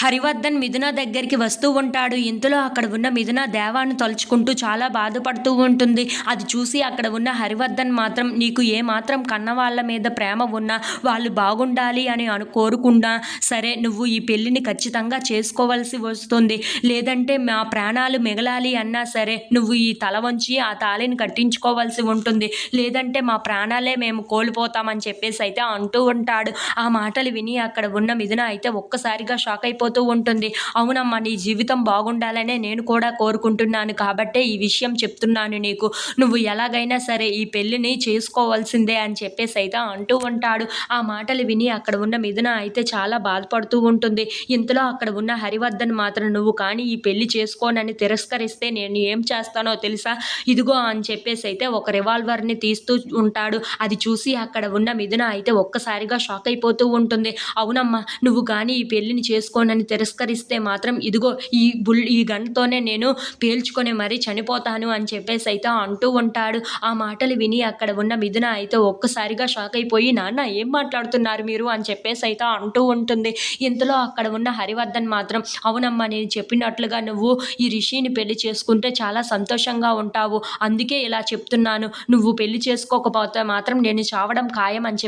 హరివర్ధన్ మిథున దగ్గరికి వస్తూ ఉంటాడు. ఇంతలో అక్కడ ఉన్న మిథున దేవాన్ని తలుచుకుంటూ చాలా బాధపడుతూ ఉంటుంది. అది చూసి అక్కడ ఉన్న హరివర్ధన్ మాత్రం నీకు ఏ మాత్రం కన్న వాళ్ళ మీద ప్రేమ ఉన్నా వాళ్ళు బాగుండాలి అని అను కోరుకున్నా సరే నువ్వు ఈ పెళ్ళిని ఖచ్చితంగా చేసుకోవాల్సి వస్తుంది. లేదంటే మా ప్రాణాలు మిగలాలి అన్నా సరే నువ్వు ఈ తల వంచి ఆ తాళిని కట్టించుకోవాల్సి ఉంటుంది. లేదంటే మా ప్రాణాలే మేము కోల్పోతామని చెప్పేసి అయితే అంటూ ఉంటాడు. ఆ మాటలు విని అక్కడ ఉన్న మిథున అయితే ఒక్కసారిగా షాక్ అయిపోతూ ఉంటుంది. అవునమ్మా నీ జీవితం బాగుండాలనే నేను కూడా కోరుకుంటున్నాను. కాబట్టే ఈ విషయం చెప్తున్నాను నీకు. నువ్వు ఎలాగైనా సరే ఈ పెళ్ళిని చేసుకోవాల్సిందే అని చెప్పేసి అయితే అంటూ ఉంటాడు. ఆ మాటలు విని అక్కడ ఉన్న మిథున అయితే చాలా బాధపడుతూ ఉంటుంది. ఇంతలో అక్కడ ఉన్న హరివర్ధన్ మాత్రం నువ్వు కానీ ఈ పెళ్ళి చేసుకోనని తిరస్కరిస్తే నేను ఏం చేస్తానో తెలుసా? ఇదిగో అని చెప్పేసి అయితే ఒక రివాల్వర్ని తీస్తూ ఉంటాడు. అది చూసి అక్కడ ఉన్న మిథున అయితే ఒక్కసారిగా షాక్ అయిపోతూ ఉంటుంది. అవునమ్మా నువ్వు కానీ ఈ పెళ్ళిని చేసుకోనని తిరస్కరిస్తే మాత్రం ఇదిగో ఈ బుల్ ఈ గన్తోనే నేను పేల్చుకొని మరీ చనిపోతాను అని చెప్పేసి అయితే అంటూ ఉంటాడు. ఆ మాటలు విని అక్కడ ఉన్న మిథున అయితే ఒక్కసారిగా షాక్ అయిపోయి నాన్న ఏం మాట్లాడుతున్నారు మీరు? అని చెప్పేసి అయితే అంటూ ఉంటుంది. ఇంతలో అక్కడ ఉన్న హరివర్ధన్ మాత్రం అవునమ్మా నేను చెప్పినట్లుగా నువ్వు ఈ రిషిని పెళ్ళి చేసుకుంటే చాలా సంతోషంగా ఉంటావు. అందుకే ఇలా చెప్తున్నాను. నువ్వు పెళ్ళి చేసుకోకపోతే మాత్రం నేను చావడం ఖాయం అని చెప్పి